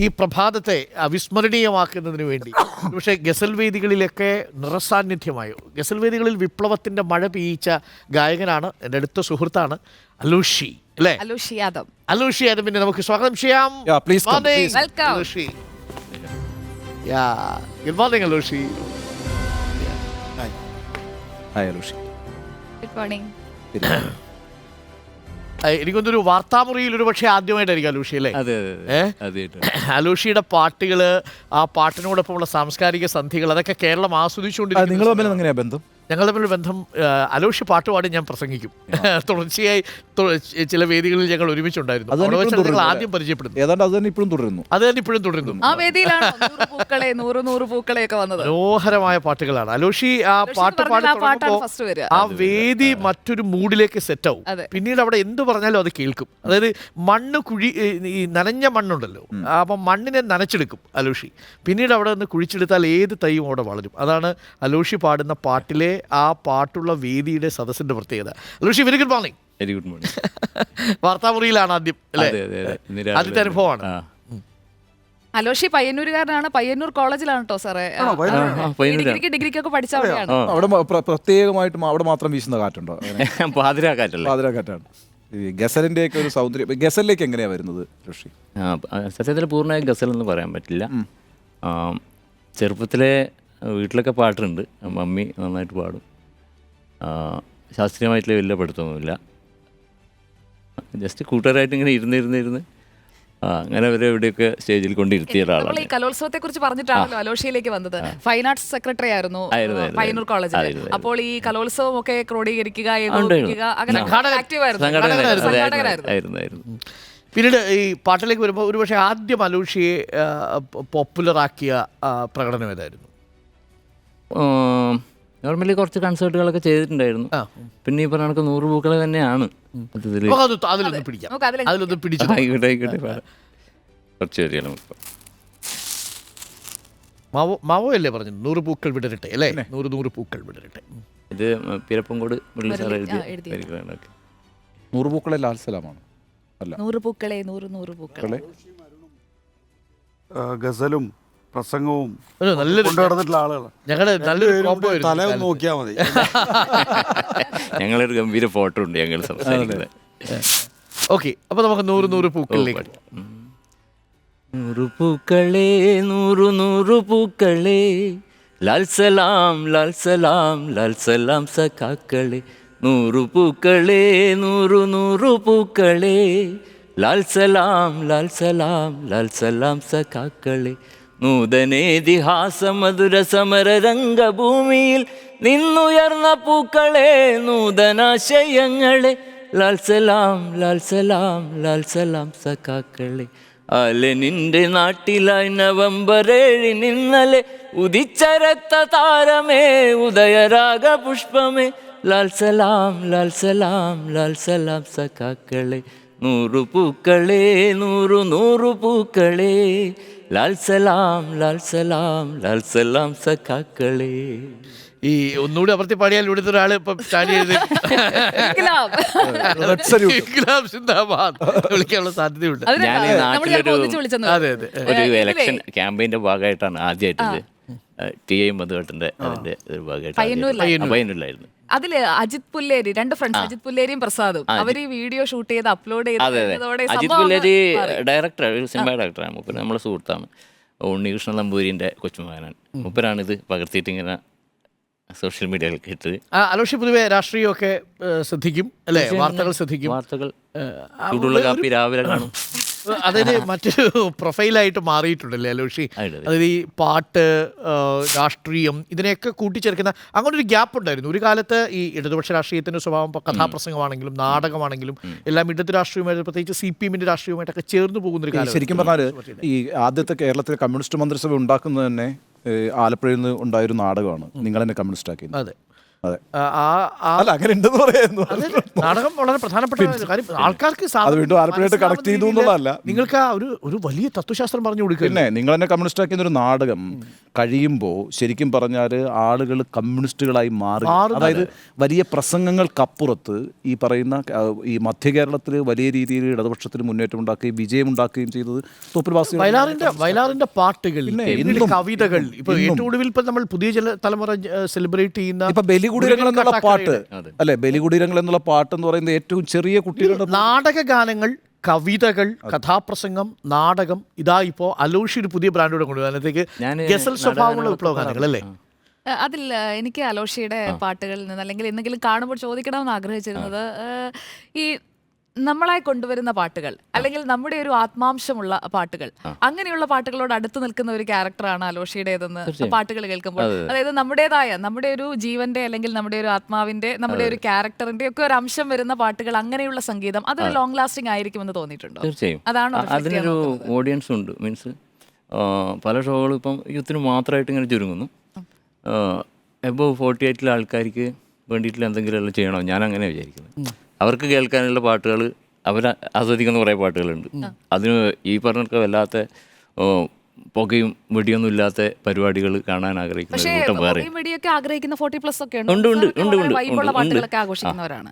ഈ പ്രഭാതത്തെ അവിസ്മരണീയമാക്കുന്നതിന് വേണ്ടി. പക്ഷേ ഗസൽ വേദികളിലൊക്കെ നിറസാന്നിധ്യമായോ. ഗസൽ വേദികളിൽ വിപ്ലവത്തിന്റെ മഴ പെയ്യിച്ച ഗായകനാണ് എന്റെ അടുത്ത സുഹൃത്താണ് അലൂഷി അല്ലേ? അലൂഷി യാദവ്. അലൂഷി യാദവിനെ പിന്നെ നമുക്ക് സ്വാഗതം ചെയ്യാം. അലൂഷി. യാ good morning അലൂഷി. Hi അലൂഷി. Good morning എനിക്കൊന്നൊരു വാർത്താമുറിയിൽ ഒരു പക്ഷേ ആദ്യമായിട്ടായിരിക്കും അലൂഷി അല്ലേ? അതെ അതെ അലൂഷിയുടെ പാട്ടുകൾ ആ പാട്ടിനോടൊപ്പമുള്ള സാംസ്കാരിക സന്ധികൾ അതൊക്കെ കേരളം നിങ്ങൾ ആസ്വദിച്ചുകൊണ്ടിരിക്കുന്നു തമ്മിൽ ബന്ധം? ഞങ്ങൾ തമ്മിലുള്ള ബന്ധം അലോഷി പാട്ടുപാടി ഞാൻ പ്രസംഗിക്കും. തുടർച്ചയായി ചില വേദികളിൽ ഞങ്ങൾ ഒരുമിച്ചുണ്ടായിരുന്നു. അത് തന്നെ അവിടെ ഇപ്പോഴും ഞങ്ങൾ ആദ്യം പരിചയപ്പെടുന്നു ഏതാണ്ട് അത് തന്നെ ഇപ്പോഴും തുടരുന്നു. അത് തന്നെ ഇപ്പോഴും തുടരുന്നു. ആ വേദിയിലാണ് നൂറ് പൂക്കളെ നൂറ് നൂറ് പൂക്കളെ ഒക്കെ വന്നത്. മനോഹരമായ പാട്ടുകളാണ്. അലോഷി ആ പാട്ട് പാടി ആ തുടങ്ങുമ്പോൾ ആ വേദി മറ്റൊരു മൂഡിലേക്ക് സെറ്റ് ആവും. പിന്നീട് അവിടെ എന്ത് പറഞ്ഞാലും അത് കേൾക്കും. അതായത് മണ്ണ് കുഴി ഈ- ഈ നനഞ്ഞ മണ്ണുണ്ടല്ലോ. അപ്പം മണ്ണിനെ നനച്ചെടുക്കും അലോഷി. പിന്നീട് അവിടെ നിന്ന് കുഴിച്ചെടുത്താൽ ഏത് തൈയും അവിടെ വളരും. അതാണ് അലോഷി പാടുന്ന പാട്ടിലെ ആ പാട്ടുള്ള വേദിയുടെ സദസ്സിന്റെ പ്രത്യേകത. Rishi very good morning very good morning വാർത്താമുറിയിലാണ് ആദ്യം അല്ലേ? ആദ്യത്തെ അനുഭവമാണ്. അലോഷി പയ്യന്നൂരുകാരനാണ്. പയ്യന്നൂർ കോളേജിലാണ് കേട്ടോ സാറേ. ഡിഗ്രിക്ക് ഡിഗ്രിക്കൊക്കെ പഠിച്ച അവിടെയാണ്. അവിടെ പ്രത്യേകമായിട്ടും അവിടെ മാത്രം വീശുന്ന കാറ്റുണ്ടോ? അങ്ങനെ പാതിരാക്കാറ്റല്ലേ പാതിരാ കാറ്റാണ്. ഗസലിന്റെ ഒക്കെ ഒരു സൗന്ദര്യം. ഗസലിലേക്ക് എങ്ങനെയാ വരുന്നത് ഋഷി? സത്യത്തിൽ പൂർണമായും ഗസൽ എന്ന് പറയാൻ പറ്റില്ല. ചെറുപ്പത്തിലെ വീട്ടിലൊക്കെ പാട്ടുണ്ട് മമ്മി നന്നായിട്ട് പാടും. ആ, ശാസ്ത്രീയമായിട്ടുള്ള വലിയ പഠിത്തമൊന്നുമില്ല. ജസ്റ്റ് കൂട്ടുകാരായിട്ട് ഇങ്ങനെ ഇരുന്നിരുന്നിരുന്ന് ഇരുന്ന് ഇരുന്ന് ആ അങ്ങനെ അവരെ എവിടെയൊക്കെ സ്റ്റേജിൽ കൊണ്ടിരുത്തിയ ഒരാളാണ് ഈ കലോത്സവത്തെ കുറിച്ച് പറഞ്ഞിട്ടാണല്ലോ അലോഷിയിലേക്ക് വന്നത്. ഫൈൻ ആർട്സ് സെക്രട്ടറി ആയിരുന്നു പയ്യന്നൂർ കോളേജിൽ ആയിരുന്നു. അപ്പോൾ ഈ കലോത്സവം ഒക്കെ ക്രോഡീകരിക്കുക ഉണ്ടായിരുന്നു. അങ്ങനെ ആക്റ്റീവ് ആയിരുന്നു. സംഘടന ആയിരുന്നു ആയിരുന്നു പിന്നീട് ഈ പാട്ടിലേക്ക് വരുമ്പോൾ ഒരുപക്ഷെ ആദ്യം അലൂഷിയെ പോപ്പുലറാക്കിയ പ്രകടനം ഏതായിരുന്നു? നോർമലി കുറച്ച് കൺസേർട്ടുകളൊക്കെ ചെയ്തിട്ടുണ്ടായിരുന്നു. പിന്നെ ഈ പറഞ്ഞ കണക്ക് നൂറ് പൂക്കൾ തന്നെയാണ്. അതിലൊന്ന് പിടിക്കാം. നമുക്ക് അതിലേക്ക് അതിലൊന്ന് പിടിച്ചു ആയിക്കോട്ടെ ആയിക്കോട്ടെ കുറച്ച് വരിക നമുക്ക്. മാവോ മാവോ അല്ലേ പറഞ്ഞു നൂറ് പൂക്കൾ വിടരട്ടെ അല്ലേ? നൂറ് നൂറ് പൂക്കൾ വിടരട്ടെ. ഇത് പിരപ്പംകോട് മുരളി സാർ നൂറുപൂക്കളെ ലാൽസലാമാണ് അല്ല. നൂറ് പൂക്കളെ നൂറ് നൂറ് പൂക്കളെ. പൂക്കളെ ഗസലും പ്രസംഗവും നല്ലൊരു കൊണ്ടു നടന്നിട്ടുള്ള ആളുകളാണ്. ഞങ്ങളുടെ നല്ലൊരു കോംബോ തല ഒന്ന് നോക്കിയാൽ മതി. ഞങ്ങളൊരു ഗംഭീര ഫോട്ടോ ഉണ്ട് ഞങ്ങൾ സംസാരിക്കുന്നത്. ഓക്കെ അപ്പൊ നമുക്ക് നൂറ് നൂറ് പൂക്കളിലേക്ക് നൂറു പൂക്കളേ നൂറു നൂറു പൂക്കളേ ലാൽസലാം ലാൽസലാം ലാൽസലാം ലാൽ സലാം സഖാക്കളെ. നൂറു പൂക്കളേ നൂറു നൂറു പൂക്കളേ ലാൽ സലാം ലാൽ സലാം ലാൽ സലാം സഖാക്കളെ. നൂതനേതിഹാസ മധുര സമര രംഗഭൂമിയിൽ നിന്നുയർന്ന പൂക്കളെ നൂതനാശയങ്ങളെ. ലാൽസലാം ലാൽസലാം ലാൽസലാം സഖാക്കളെ. അലനിന്റെ നാട്ടിലായി നവംബർ ഏഴിനിന്നലെ ഉദിച്ചരത്ത താരമേ ഉദയരാഗ പുഷ്പമേ ലാൽസലാം ലാൽസലാം ലാൽസലാം സഖാക്കളെ. നൂറു പൂക്കളെ നൂറു നൂറു പൂക്കളേ. ലാൽ സലാം ലാൽ സലാം ലാൽ സലാം സഖാക്കളെ. ഈ ഒന്നുകൂടി അവർത്തി പാടിയാൽ ഇവിടുത്തെ ഒരാൾ ഇപ്പം വിളിക്കാനുള്ള സാധ്യതയുണ്ട്. ഞാൻ ഈ നാട്ടിലൊരു- അതെ അതെ. ഒരു ഇലക്ഷൻ ക്യാമ്പയിന്റെ ഭാഗമായിട്ടാണ് ആദ്യമായിട്ട് ടി ഐ മധുവട്ടന്റെ അതിന്റെ ഒരു ഭാഗമായിട്ട് പയ്യന്നൂരിലായിരുന്നു. അതിൽ അജിത് പുല്ലേരി രണ്ട് ഫ്രണ്ട്സ് അജിത് പുല്ലേരിയും പ്രസാദും. അവർ ഈ വീഡിയോ ഷൂട്ട് ചെയ്ത് അപ്ലോഡ് ചെയ്തതോടെ അജിത് പുല്ലേരി ഡയറക്ടർ ഒരു സിനിമ ഡയറക്ടറാണ് മൂപ്പര് നമ്മളെ സുഹൃത്താണ്. ഉണ്ണികൃഷ്ണൻ നമ്പൂരിന്റെ കൊച്ചുമകനാണ്. മൂപ്പരാണ് ഇത് പകർത്തിയിട്ട് ഇങ്ങനെ സോഷ്യൽ മീഡിയയിൽ ഇട്ടത്. ആ, അലോഷി പൊതുവെ രാഷ്ട്രീയമൊക്കെ ശ്രദ്ധിക്കും അല്ലേ? വാർത്തകൾ ശ്രദ്ധിക്കും. വാർത്തകൾ. ചൂടുള്ള കാപ്പി രാവിലെ കാണും. അതായത് മറ്റൊരു പ്രൊഫൈലായിട്ട് മാറിയിട്ടുണ്ടല്ലേ അലോഷി? അതെ, അതെ. അതായത് ഈ പാട്ട് രാഷ്ട്രീയം ഇതിനെയൊക്കെ കൂട്ടിച്ചേർക്കുന്ന അങ്ങനെ ഒരു ഗ്യാപ്പ് ഉണ്ടായിരുന്നു ഒരു കാലത്ത് ഈ ഇടതുപക്ഷ രാഷ്ട്രീയത്തിന്റെ സ്വഭാവം കഥാപ്രസംഗമാണെങ്കിലും നാടകമാണെങ്കിലും എല്ലാം ഇടത് രാഷ്ട്രീയമായിട്ട് പ്രത്യേകിച്ച് സി പി എമ്മിന്റെ രാഷ്ട്രീയമായിട്ടൊക്കെ ചേർന്ന് പോകുന്ന ഒരു കാലം ശരിക്കും പറഞ്ഞാൽ ഈ ആദ്യത്തെ കേരളത്തിലെ കമ്മ്യൂണിസ്റ്റ് മന്ത്രിസഭ ഉണ്ടാക്കുന്നത് തന്നെ ആലപ്പുഴയിൽ നിന്ന് ഉണ്ടായൊരു നാടകമാണ്. നിങ്ങൾ എന്നെ കമ്മ്യൂണിസ്റ്റ് ആക്കിയത് അതെ. അല്ല അങ്ങനെ ഉണ്ടെന്ന് നാടകം വളരെ പ്രധാനപ്പെട്ട കാര്യം. ആൾക്കാർക്ക് അത് വീണ്ടും കണക്ട് ചെയ്തു എന്നുള്ളതല്ല. നിങ്ങൾക്ക് ആ ഒരു ഒരു വലിയ തത്വശാസ്ത്രം പറഞ്ഞു കൊടുക്കുക. പിന്നെ നിങ്ങൾ തന്നെ കമ്മ്യൂണിസ്റ്റ് ആക്കിയ ഒരു നാടകം കഴിയുമ്പോൾ ശരിക്കും പറഞ്ഞാൽ ആളുകൾ കമ്മ്യൂണിസ്റ്റുകളായി മാറി. അതായത് വലിയ പ്രസംഗങ്ങൾക്കപ്പുറത്ത് ഈ പറയുന്ന ഈ മധ്യ കേരളത്തിൽ വലിയ രീതിയിൽ ഇടതുപക്ഷത്തിന് മുന്നേറ്റം ഉണ്ടാക്കുകയും വിജയം ഉണ്ടാക്കുകയും ചെയ്തത് തോപ്പിൽവാസികൾ വയലാറിന്റെ വയലാറിന്റെ പാട്ടുകൾ കവിതകൾ. ഇപ്പൊ. ഏറ്റവും ഒടുവിൽ ഇപ്പൊ നമ്മൾ പുതിയ ചില തലമുറ സെലിബ്രേറ്റ് ചെയ്യുന്ന ഇപ്പൊ ബലികുടീരങ്ങൾ എന്നുള്ള പാട്ട്. അല്ലെ ബലികുടീരങ്ങൾ എന്നുള്ള പാട്ട് എന്ന് പറയുന്നത് ഏറ്റവും ചെറിയ കുട്ടികളുടെ നാടക ഗാനങ്ങൾ കവിതകൾ കഥാപ്രസംഗം നാടകം ഇതാ ഇപ്പോ അലോഷി ഒരു പുതിയ ബ്രാൻഡോടെ കൊണ്ടുവരും അതിനകത്തേക്ക് ഗസൽ സ്വഭാവമുള്ള വിപ്ലവ ഗാനങ്ങൾ അല്ലേ? അതിൽ എനിക്ക് അലോഷിയുടെ പാട്ടുകളിൽ നിന്ന് അല്ലെങ്കിൽ എന്തെങ്കിലും കാണുമ്പോൾ ചോദിക്കണമെന്ന് ആഗ്രഹിച്ചിരുന്നത് ഈ നമ്മളെ കൊണ്ടുവരുന്ന പാട്ടുകൾ അല്ലെങ്കിൽ നമ്മുടെ ഒരു ആത്മാംശമുള്ള പാട്ടുകൾ. അങ്ങനെയുള്ള പാട്ടുകളോട് അടുത്ത് നിൽക്കുന്ന ഒരു ക്യാരക്ടറാണ് അലോഷിയുടേതെന്ന് പാട്ടുകൾ കേൾക്കുമ്പോൾ. അതായത് നമ്മുടേതായ നമ്മുടെ ഒരു ജീവന്റെ അല്ലെങ്കിൽ നമ്മുടെ ഒരു ആത്മാവിന്റെ നമ്മുടെ ഒരു ക്യാരക്ടറിന്റെ ഒക്കെ ഒരു അംശം വരുന്ന പാട്ടുകൾ അങ്ങനെയുള്ള സംഗീതം അതൊരു ലോങ് ലാസ്റ്റിംഗ് ആയിരിക്കുമെന്ന് തോന്നിയിട്ടുണ്ടോ? തീർച്ചയായും. അതാണ് അതിനൊരു ഓഡിയൻസ് ഉണ്ട് മീൻസ് പല ഷോകളും ഇപ്പം യൂത്തിന് മാത്രമായിട്ട് ഇങ്ങനെ ചുരുങ്ങുന്നു. എബോവ് ഫോർട്ടി എയ്റ്റിലെ ആൾക്കാർക്ക് വേണ്ടിയിട്ടുള്ള എന്തെങ്കിലും എല്ലാം ചെയ്യണോ? ഞാൻ അങ്ങനെ വിചാരിക്കുന്നത് അവർക്ക് കേൾക്കാനുള്ള പാട്ടുകൾ അവർ ആസ്വദിക്കുന്ന കുറേ പാട്ടുകളുണ്ട്. അതിന് ഈ പറഞ്ഞ വല്ലാത്ത പുകയും വെടിയൊന്നും ഇല്ലാത്ത പരിപാടികൾ കാണാൻ ആഗ്രഹിക്കുന്ന ഒരു കൂട്ടം വേറെ. ഈ വെടിയൊക്കെ ആഗ്രഹിക്കുന്ന ഫോർട്ടി പ്ലസ് ഒക്കെ ഉണ്ട്, ഉണ്ട്, ഉണ്ട്, ഉണ്ട്, വൈബുള്ള പാട്ടുകളൊക്കെ ആഘോഷിക്കുന്നവരാണ്.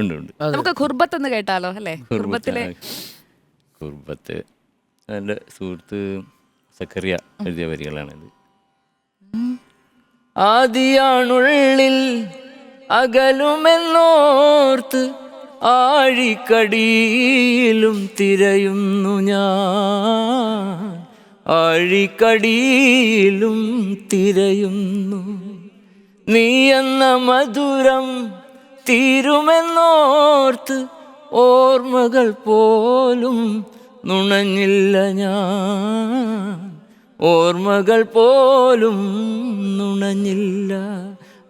ഉണ്ട് ഉണ്ട്. നമുക്ക് ഖുർബത്ത് എന്ന് കേട്ടാലോ അല്ലേ? ഖുർബത്തിലെ കുർബത്ത് എന്റെ സുഹൃത്ത് സക്കറിയ എഴുതിയ വരികളാണിത്. ആദിയാണുള്ളിൽ അകലുമെന്നോർത്ത് ആഴിക്കടിയിലും തിരയുന്നു ഞാൻ. ആഴിക്കടിയിലും തിരയുന്നു. നീ എന്ന മധുരം തീരുമെന്നോർത്ത് ഓർമ്മകൾ പോലും നുണഞ്ഞില്ല ഞാൻ. ഓർമ്മകൾ പോലും നുണഞ്ഞില്ല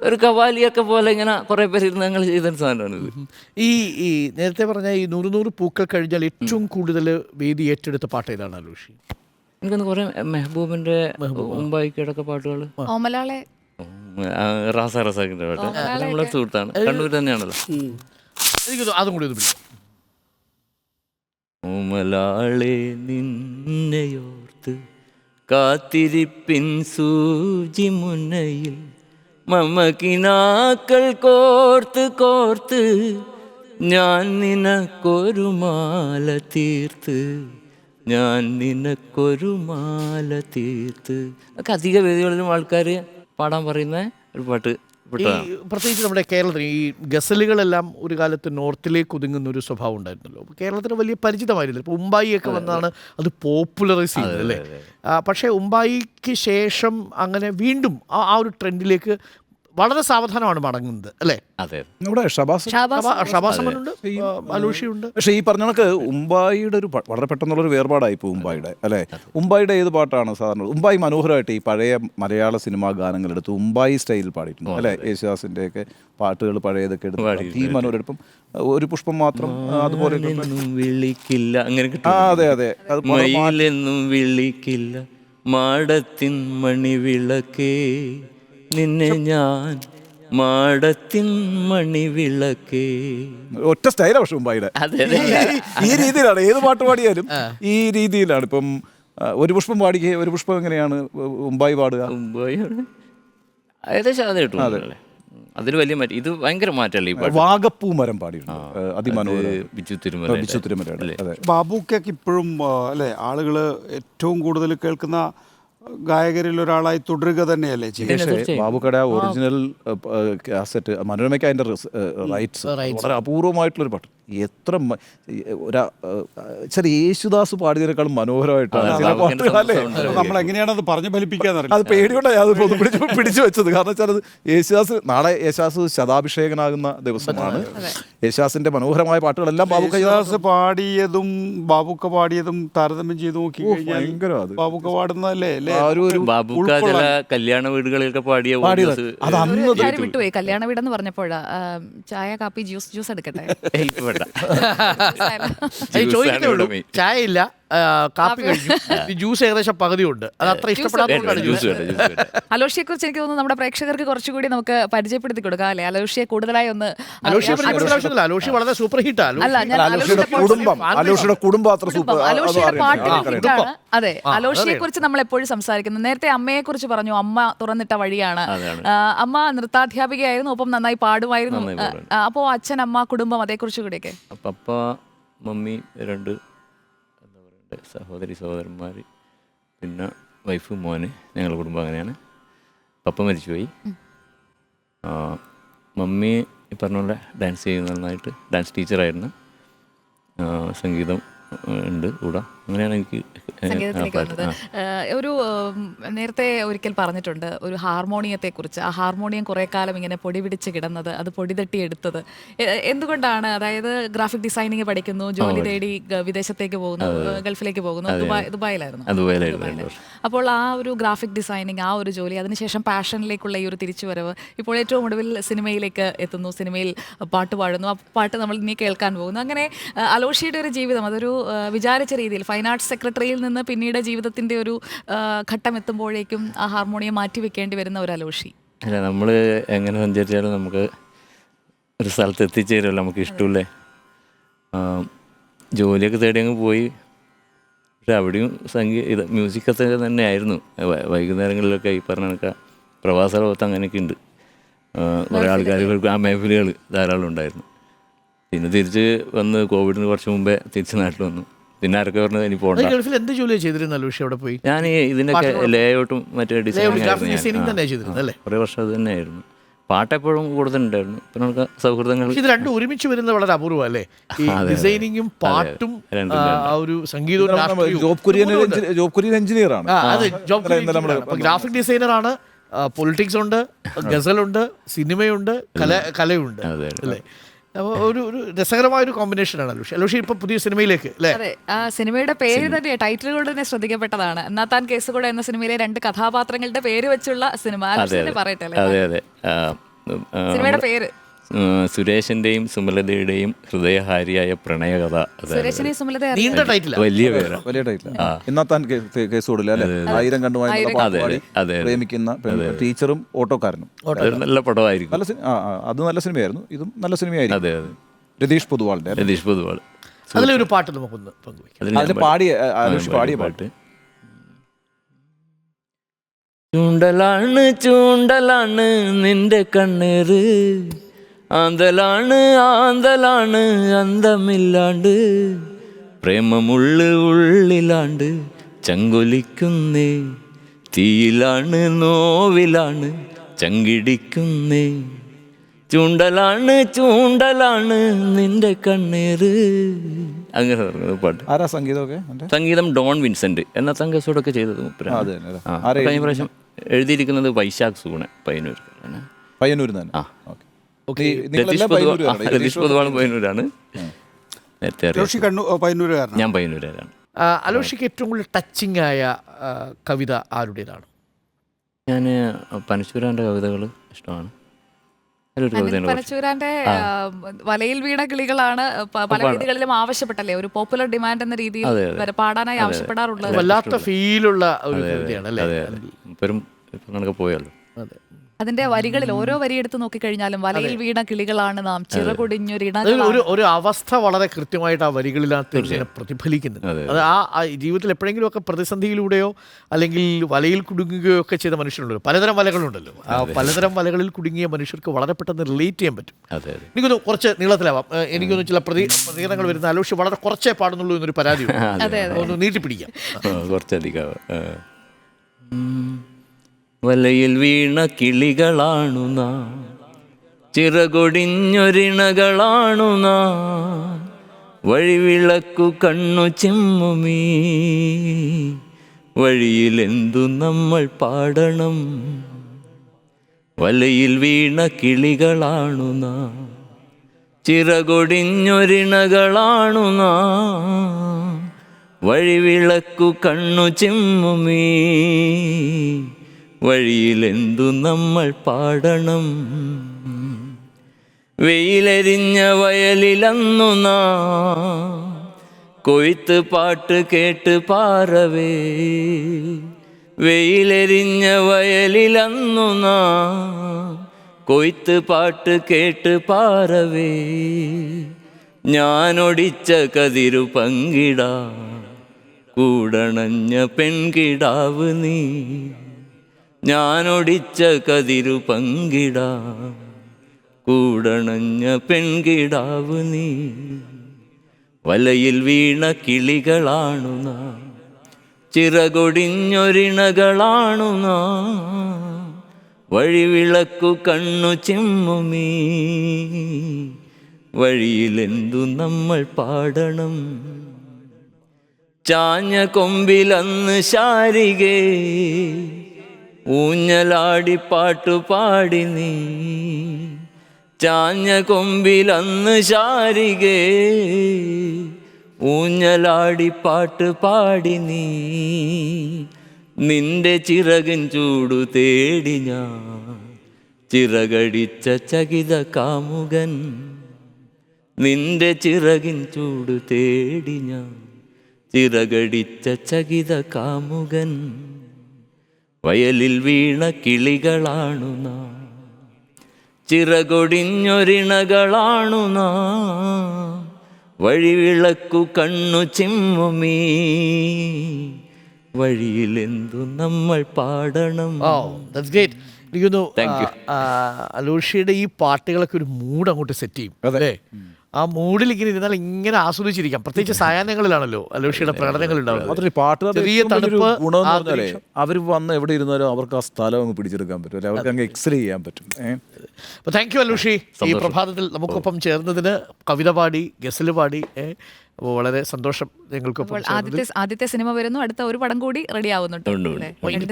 ഒരു കവാലിയൊക്കെ പോലെ ഇങ്ങനെ കുറേ പേര് ഇരുന്ന് ഞങ്ങൾ ചെയ്തൊരു സാധനമാണിത്. ഈ ഈ നേരത്തെ പറഞ്ഞ ഈ നൂറ് നൂറ് പൂക്കൾ കഴിഞ്ഞാൽ ഏറ്റവും കൂടുതൽ വേദി ഏറ്റെടുത്ത പാട്ട് ഏതാണ് അലൂഷി? എനിക്കൊന്ന് കുറേ മെഹബൂബിന്റെ മുമ്പായിക്കടൊക്കെ പാട്ടുകൾ ഓമലാളെ റാസ റസാക്കിന്റെ പാട്ട്. നമ്മളെ സുഹൃത്താണ്. കണ്ണൂർ തന്നെയാണല്ലോ. എനിക്ക് അതും കൂടി ഒന്ന് പിടിക്കും ഓമലാളെ നിന്നെയോർത്ത് കാത്തിരിപ്പിൻ സൂചി മുന്നയിൽ മമകിനാക്കൾ കോർത്ത് കോർത്ത് ഞാൻ നിനക്കൊരു മാല തീർത്ത്. ഞാൻ നിനക്കൊരു മാല തീർത്ത്. ഒക്കെ അധിക വേദികളിലും ആൾക്കാർ പാടാൻ പറയുന്ന ഒരു പാട്ട്. ഈ പ്രത്യേകിച്ച് നമ്മുടെ കേരളത്തിൽ ഈ ഗസലുകളെല്ലാം ഒരു കാലത്ത് നോർത്തിലേക്ക് ഒതുങ്ങുന്ന ഒരു സ്വഭാവം ഉണ്ടായിരുന്നല്ലോ. കേരളത്തിന് വലിയ പരിചിതമായിരുന്നില്ല. ഇപ്പോൾ ഉമ്പായിയൊക്കെ വന്നാണ് അത്. പോപ്പുലറൈസ് ചെയ്തത് അല്ലേ? പക്ഷേ ഉമ്പായിക്ക് ശേഷം അങ്ങനെ വീണ്ടും ആ ഒരു ട്രെൻഡിലേക്ക് വളരെ സാവധാനമാണ് മടങ്ങുന്നത് അല്ലേ? അതെ. നമ്മുടെ ഷബാസ് അലൂഷിയുണ്ട് പക്ഷേ ഈ പറഞ്ഞ കണക്ക് ഉമ്പായിയുടെ ഒരു വളരെ വളരെ പെട്ടെന്നുള്ളൊരു വേർപാടായി ഇപ്പോൾ ഉമ്പായിയുടെ അല്ലേ? ഉമ്പായിയുടെ ഏത് പാട്ടാണ് സാധാരണ ഉമ്പായി മനോഹരമായിട്ട് ഈ പഴയ മലയാള സിനിമാ ഗാനങ്ങളെടുത്ത് ഉമ്പായി സ്റ്റൈലിൽ പാടിയിട്ടുണ്ട് അല്ലേ? യേശുദാസിന്റെ ഒക്കെ പാട്ടുകൾ പഴയതൊക്കെ എടുത്ത് ഈ മനോഹരം ഇപ്പം ഒരു പുഷ്പം മാത്രം അതുപോലെ വിളിക്കില്ല അങ്ങനെ ആ അതെ അതെ. വിളിക്കില്ല മാടത്തിൻ മണിവിളക്കേ. നിന്നെ ഞാൻ മാടത്തിൻ മണിവിളക്കേ. ഒറ്റ സ്റ്റൈലാ പക്ഷെ അതെ. ഈ- രീതിയിലാണ് ഏത് പാട്ട് പാടിയാലും ഈ രീതിയിലാണ്. ഇപ്പം ഒരു പുഷ്പം പാടി ഒരു പുഷ്പം എങ്ങനെയാണ് മുമ്പായി പാടുക. ഏകദേശം അത് കിട്ടും അതിൽ വലിയ മാറ്റം ഇത് ഭയങ്കര മാറ്റമല്ലേ ഈ പാട്ട്? വാഗപ്പൂ മരം പാടിയിട്ടുണ്ട്. ആ, അതിമനോഹരം ബിജു തിരുമല ബാബുക്കൊക്കെ ഇപ്പോഴും അല്ലെ അല്ലേ ആളുകൾ ഏറ്റവും കൂടുതൽ കേൾക്കുന്ന ഗായകരിൽ ഒരാളായി തുടരുക തന്നെയല്ലേ ചെയ്യുന്നത്? പക്ഷേ ബാബുക്കട ഒറിജിനൽ കാസറ്റ് മനോരമയ്ക്ക് അതിന്റെ റൈറ്റ്സ് വളരെ അപൂർവമായിട്ടുള്ളൊരു പാട്ട്. എത്ര ഒരാ ചില യേശുദാസ് പാടിയതിനേക്കാളും മനോഹരമായിട്ടാണ് ചില അല്ലേ നമ്മൾ എങ്ങനെയാണ് അത് പറഞ്ഞു ഫലിപ്പിക്കാന്ന് അത് പേടിയോടെ ഞാൻ അത് പിടിച്ചു പിടിച്ചു വെച്ചത്. കാരണം വെച്ചാൽ അത് യേശുദാസ് നാളെ യേശുദാസ് ശതാഭിഷേകനാകുന്ന ദിവസമാണ്. യേശുദാസിന്റെ മനോഹരമായ പാട്ടുകളെല്ലാം ബാബുക്ക യേശുദാസ് പാടിയതും ബാബുക്ക പാടിയതും താരതമ്യം ചെയ്ത് നോക്കി ഭയങ്കര കഴിഞ്ഞാൽ അത്. ബാബുക്ക പാടുന്നതല്ലേ അല്ലേ? ബാബുക്ക ചില കല്യാണ വീടുകളിലൊക്കെ പാടിയ പാടിയത്. അത് അന്ന് കാര്യം വിട്ടുപോയി. കല്യാണ വീടെന്ന് പറഞ്ഞപ്പോഴാ ആ, ചായ കാപ്പി ജ്യൂസ് ജ്യൂസ് എടുക്കട്ടെ? എനിക്ക് വേണ്ട. ചായ ഇല്ല. കാപ്പി കഴിഞ്ഞു ജ്യൂസ് ഏകദേശം പകുതി ഉണ്ട് അത് അത്ര ഇഷ്ടപ്പെടാത്തതുകൊണ്ടാണ് ജ്യൂസ് അലോഷിയെ കുറിച്ച് എനിക്ക് തോന്നുന്നു നമ്മുടെ പ്രേക്ഷകർക്ക് കുറച്ചുകൂടി നമുക്ക് പരിചയപ്പെടുത്തി കൊടുക്കാം അല്ലെ? അലോഷിയെ കൂടുതലായി ഒന്ന് അലോഷി വളരെ സൂപ്പർ ഹിറ്റ് കുടുംബം അലോഷിയുടെ കുടുംബം അത്ര സൂപ്പർ പാട്ടുകൾ അതെ അലോഷിയെ കുറിച്ച് നമ്മൾ എപ്പോഴും സംസാരിക്കുന്നു. നേരത്തെ അമ്മയെ കുറിച്ച് പറഞ്ഞു അമ്മ തുറന്നിട്ട വഴിയാണ്. അമ്മ നൃത്താധ്യാപികയായിരുന്നു ഒപ്പം നന്നായി പാടുമായിരുന്നു. അപ്പോൾ അപ്പോ അച്ഛൻ അമ്മ കുടുംബം അതേക്കുറിച്ച് കൂടിയൊക്കെ. പപ്പ മമ്മി രണ്ട് എന്താ സഹോദരി സഹോദരന്മാർ പിന്നെ വൈഫ് മോന് ഞങ്ങളുടെ കുടുംബം അങ്ങനെയാണ്. പപ്പ മരിച്ചുപോയി. മമ്മി ഈ പറഞ്ഞ പോലെ ഡാൻസ് ചെയ്യുന്ന നന്നായിട്ട് ഡാൻസ് ടീച്ചറായിരുന്നു സംഗീതം ഉണ്ട് കൂടെ. അങ്ങനെയാണ് എനിക്ക് സംഗീതത്തിലേക്ക് വന്നത്. ഒരു നേരത്തെ ഒരിക്കൽ പറഞ്ഞിട്ടുണ്ട് ഒരു ഹാർമോണിയത്തെ കുറിച്ച് ആ ഹാർമോണിയം കുറെ കാലം ഇങ്ങനെ പൊടി പിടിച്ച് കിടന്നത് അത് പൊടി തട്ടി എടുത്തത്. എന്തുകൊണ്ടാണ്? അതായത് ഗ്രാഫിക് ഡിസൈനിങ് പഠിക്കുന്നു ജോലി തേടി വിദേശത്തേക്ക് പോകുന്നു ഗൾഫിലേക്ക് പോകുന്നു ദുബായ് ദുബായിലായിരുന്നു. അപ്പോൾ ആ ഒരു ഗ്രാഫിക് ഡിസൈനിങ് ആ ഒരു ജോലി അതിനുശേഷം പാഷനിലേക്കുള്ള ഈ ഒരു തിരിച്ചുവരവ് ഇപ്പോൾ ഏറ്റവും ഒടുവിൽ സിനിമയിലേക്ക് എത്തുന്നു സിനിമയിൽ പാട്ട് പാടുന്നു ആ പാട്ട് നമ്മൾ ഇനി കേൾക്കാൻ പോകുന്നു. അങ്ങനെ അലോഷിയുടെ ഒരു ജീവിതം അതൊരു വിചാരിച്ച രീതിയിൽ ആർട്സ് സെക്രട്ടറിയിൽ നിന്ന് പിന്നീട് ജീവിതത്തിന്റെ ഒരു ഘട്ടം എത്തുമ്പോഴേക്കും ആ ഹാർമോണിയം മാറ്റി വെക്കേണ്ടി വരുന്ന ഒരു അലോഷി. അല്ല നമ്മൾ എങ്ങനെ സഞ്ചരിച്ചാലും നമുക്ക് ഒരു സ്ഥലത്ത് എത്തിച്ചേരുമല്ലോ നമുക്ക് ഇഷ്ടമില്ലേ? ജോലിയൊക്കെ തേടി അങ്ങ് പോയി. പക്ഷെ അവിടെയും സംഗീത മ്യൂസിക്കൊക്കെ തന്നെയായിരുന്നു. ആയിരുന്നു വൈകുന്നേരങ്ങളിലൊക്കെ ഈ പറഞ്ഞ കണക്ക പ്രവാസ ലോകത്ത് അങ്ങനെയൊക്കെ ഉണ്ട്. കുറേ ആൾക്കാർ ആ മേഖലകൾ ധാരാളം ഉണ്ടായിരുന്നു. പിന്നെ തിരിച്ച് വന്ന് കോവിഡിന് കുറച്ച് മുമ്പേ തിരിച്ച് നാട്ടിൽ വന്നു. പിന്നെ ആരൊക്കെ പറഞ്ഞു ഇനി പോകണ്ട ഗൾഫിൽ എന്ത് ജോലിയാണ് ചെയ്തിരുന്നല്ലോ പക്ഷേ അവിടെ പോയി? ഞാൻ ഈ ഇതിന്റെയൊക്കെ ലേഔട്ടും മറ്റേ ഡിസൈനിങ് തന്നെ ചെയ്തിരുന്നത് അല്ലേ? കുറേ വർഷം അത് തന്നെയായിരുന്നു. പാട്ടെപ്പോഴും കൂടുതലുണ്ടായിരുന്നു. പിന്നെ നമുക്ക് സൗഹൃദങ്ങൾ ഇത് രണ്ടും ഒരുമിച്ച് വരുന്നത് വളരെ അപൂർവം അല്ലേ ഈ ഡിസൈനിങ്ങും പാട്ടും ആ, ഒരു സംഗീതവും ജോബ് കുര്യൻ ജോബ് കുര്യൻ എഞ്ചിനീയർ ആണ്. അതെ ജോബ് ഗ്രാഫിക് ഡിസൈനർ ആണ്. പൊളിറ്റിക്സ് ഉണ്ട് ഗസലുണ്ട് സിനിമയുണ്ട് കല കലയുണ്ട് അല്ലേ? അപ്പോൾ ഒരു ഒരു രസകരമായ ഒരു കോമ്പിനേഷനാണ് അലോഷി. അലോഷി ഇപ്പൊ പുതിയ സിനിമയിലേക്ക് അല്ലേ? അതെ. ആ സിനിമയുടെ പേര് തന്നെ ടൈറ്റിൽ കൊണ്ട് തന്നെ ശ്രദ്ധിക്കപ്പെട്ടതാണ്. എന്നാത്താൻ കേസ് കൂടെ എന്ന സിനിമയിലെ രണ്ട് കഥാപാത്രങ്ങളുടെ പേര് വെച്ചുള്ള സിനിമ. പറയട്ടെ സിനിമയുടെ പേര്. സുരേഷിന്റെയും സുമലതയുടെയും ഹൃദയഹാരിയായ പ്രണയകഥ. സുരേഷിനെ സുമലത നീണ്ട ടൈറ്റിൽ വലിയ പേരാണ് വലിയ ടൈറ്റിൽ ഇന്നത്താൻ കേസ് കൊടുല്ല അല്ലെ? ആയിരം കണ്ടു. പ്രേമിക്കുന്ന ടീച്ചറും ഓട്ടോക്കാരനും. നല്ല പടമായിരിക്കും. നല്ല അത് നല്ല സിനിമയായിരുന്നു. ഇതും നല്ല സിനിമയായിരുന്നു അതെ അതെ. രതീഷ് പൊതുവാളിന്റെ അല്ലേ? രതീഷ് പൊതുവാൾ. അതിലൊരു പാട്ട് നമുക്കൊന്ന് പങ്കുവയ്ക്കാം. ഞാൻ പാടിയ പാടിയ പാട്ട് പാട്ട്. ചൂണ്ടലാണ് ചൂണ്ടലാണ് നിന്റെ കണ്ണേറ്. ആന്തലാണ് ആന്തലാണ് അന്തമില്ലാണ്ട്. പ്രേമമുള്ള ഉള്ളിലാണ്ട് ചങ്കൊലിക്കുന്നേ. തീയിലാണ് നോവിലാണ് ചങ്കിടിക്കുന്നേ. ചൂണ്ടലാണ് ചൂണ്ടലാണ് നിന്റെ കണ്ണീര്. അങ്ങനെ പറഞ്ഞത് പാട്ട്. ആരാ സംഗീതമൊക്കെ? സംഗീതം ഡോൺ വിൻസെന്റ്. എന്ന സംഘസോടൊക്കെ ചെയ്തത് കഴിഞ്ഞ പ്രാവശ്യം എഴുതിയിരിക്കുന്നത് വൈശാഖ് സൂണ പയ്യന്നൂർ പയ്യന്നൂർ തന്നെ ആ. ഓക്കെ. രതീഷ് പൊതുവാൾ പയ്യന്നൂരാണ്. നേരത്തെ ജോഷി കണ്ണു പയ്യന്നൂരുകാരനാണ്? ഞാൻ പയ്യന്നൂരാണ് അലോഷിക്ക് ഏറ്റവും കൂടുതൽ ടച്ചിങ് ആയ കവിത ആരുടേതാണ്? ഞാൻ പനശൂരാന്റെ കവിതകൾ ഇഷ്ടമാണ്. പനച്ചൂരാന്റെ വലയിൽ വീണ കിളികളാണ് പല രീതികളിലും ആവശ്യപ്പെട്ടല്ലേ ഒരു പോപ്പുലർ ഡിമാൻഡ് എന്ന രീതിയിൽ പാടാനായി ആവശ്യപ്പെടാറുള്ളത്. വല്ലാത്ത ഫീലുള്ള ഒരു കവിതയാണ് അല്ലേ? പോയല്ലോ. അതെ. അതിന്റെ വരികളിൽ ഓരോ വരി എടുത്ത് നോക്കിക്കഴിഞ്ഞാലും വലയിൽ വീണ കിളികളാണ് നാം. അത്. ചിറകൊടിഞ്ഞൊരിണകളാണ് ഒരു ഒരു അവസ്ഥ വളരെ കൃത്യമായിട്ട് ആ വരികളിൽ ആ തീർച്ചയായും പ്രതിഫലിക്കുന്നുണ്ട്. അത് ആ ജീവിതത്തിൽ എപ്പോഴെങ്കിലും ഒക്കെ പ്രതിസന്ധിയിലൂടെയോ അല്ലെങ്കിൽ വലയിൽ കുടുങ്ങുകയോ ഒക്കെ ചെയ്ത മനുഷ്യരുണ്ടല്ലോ. പലതരം വലകളുണ്ടല്ലോ. ആ പലതരം വലകളിൽ കുടുങ്ങിയ മനുഷ്യർക്ക് വളരെ പെട്ടെന്ന് റിലേറ്റ് ചെയ്യാൻ പറ്റും. അതെ അതെ. എനിക്കൊന്ന് കുറച്ച് നീളത്തിലാവാം. എനിക്കൊന്ന് ചില പ്രതി പ്രതികരണങ്ങൾ വരുന്ന ആലോചിച്ച് വളരെ കുറച്ചേ പാടുന്നുള്ളൂ എന്നൊരു പരാതി അതെ, ഒന്ന് നീട്ടിപ്പിടിക്കാം. കുറച്ചധികം. വലയിൽ വീണ കിളികളാണു നാം. ചിറകൊടിഞ്ഞൊരിണകളാണു നാം. വഴിവിളക്കു കണ്ണു ചെമ്മുമീ. വഴിയിൽ എന്തു നമ്മൾ പാടണം? വലയിൽ വീണ കിളികളാണു നാം. ചിറകൊടിഞ്ഞൊരിണകളാണു നാം. വഴിവിളക്കു കണ്ണു ചിമ്മുമീ. വഴിയിലെന്തു നമ്മൾ പാടണം? വെയിലെരിഞ്ഞ വയലിലന്നു നാം കൊയ്ത്ത് പാട്ട് കേട്ട് പാറവേ. വെയിലെരിഞ്ഞ വയലിലന്നു നാം കൊയ്ത്ത് പാട്ട് കേട്ട് പാറവേ. ഞാനൊടിച്ച കതിരു പങ്കിടാ കൂടണഞ്ഞ പെൺകിടാവ് നീ. ഞാനൊടിച്ച കതിരു പങ്കിടാ. കൂടണഞ്ഞ പെൺകിടാവ് നീ. വലയിൽ വീണ കിളികളാണു നാം. ചിറകൊടിഞ്ഞൊരിണകളാണു നാം. വഴിവിളക്കു കണ്ണു ചെമ്മുമീ വഴിയിലെന്തു നമ്മൾ പാടണം? ചാഞ്ഞ കൊമ്പിലന്ന് ശാരികേ. ഊഞ്ഞലാടി പാട്ടു പാടി നീ. ചാഞ്ഞ കൊമ്പിലന്ന് ശാരികേ. ഊഞ്ഞലാടി പാട്ട് പാടി നീ. നിന്റെ ചിറകൻ ചൂടു തേടി ഞാൻ. ചിറകടിച്ച ചകിത കാമുകൻ. നിന്റെ ചിറകിൻ ചൂടു തേടി ഞാൻ. ചിറകടിച്ച ചകിത കാമുകൻ. വയലിൽ വീണ കിളികളാണു നാം. ചിറകൊടിഞ്ഞൊരിണകളാണു നാം. വഴിവിളക്കു കണ്ണു ചിമ്മുമീ. വഴിയിലെന്തു നമ്മൾ പാടണം? ഓ ദാറ്റ്സ് ഗ്രേറ്റ് അലൂഷിയുടെ ഈ പാട്ടുകളൊക്കെ ഒരു മൂഡ് അങ്ങോട്ട് സെറ്റ് ചെയ്യും അല്ലേ? ആ മൂഡിൽ ഇങ്ങനെ ഇരുന്നാൽ ഇങ്ങനെ ആസ്വദിച്ചിരിക്കാം. പ്രത്യേകിച്ച് സായാഹ്നങ്ങളിലാണല്ലോ അലോഷിയുടെ പ്രകടനങ്ങൾ ഉണ്ടാവുന്നത് അവർ വന്ന് എവിടെ ഇരുന്നാലും അവർക്ക് ആ സ്ഥലം അങ്ങ് പിടിച്ചെടുക്കാൻ പറ്റും. അവർക്ക് അങ്ങ് എക്സ്റേ ചെയ്യാൻ പറ്റും. അപ്പോൾ താങ്ക് യു അലൂഷി. ഈ പ്രഭാതത്തിൽ നമുക്കൊപ്പം ചേർന്നതിന് കവിത പാടി ഗസൽ പാടി അപ്പോൾ വളരെ സന്തോഷം ഞങ്ങൾക്ക് ആദ്യത്തെ ആദ്യത്തെ സിനിമ വരുന്നു അടുത്ത ഒരു പടം കൂടി റെഡി ആവുന്നുണ്ട്.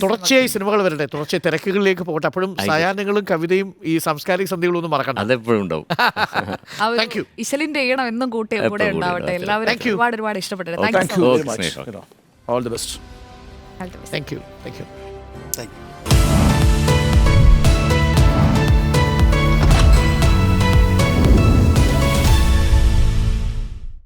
തുടർച്ചയായി സിനിമകൾ വരട്ടെ. തുടർച്ചയായി തിരക്കുകളിലേക്ക് പോകട്ടെ. അപ്പോഴും സായാഹ്നങ്ങളും കവിതയും ഈ സാംസ്കാരിക സന്ധികളും ഒന്നും മറക്കണ്ട. അതെപ്പോഴും ഉണ്ടാവും. ഇശലിന്റെ ഈണം എന്നും കൂട്ടി കൂടെ ഉണ്ടാവട്ടെ. എല്ലാവരും ഒരുപാട് ഒരുപാട് ഇഷ്ടപ്പെട്ടു. Thank you. All the best thank you thank you thank you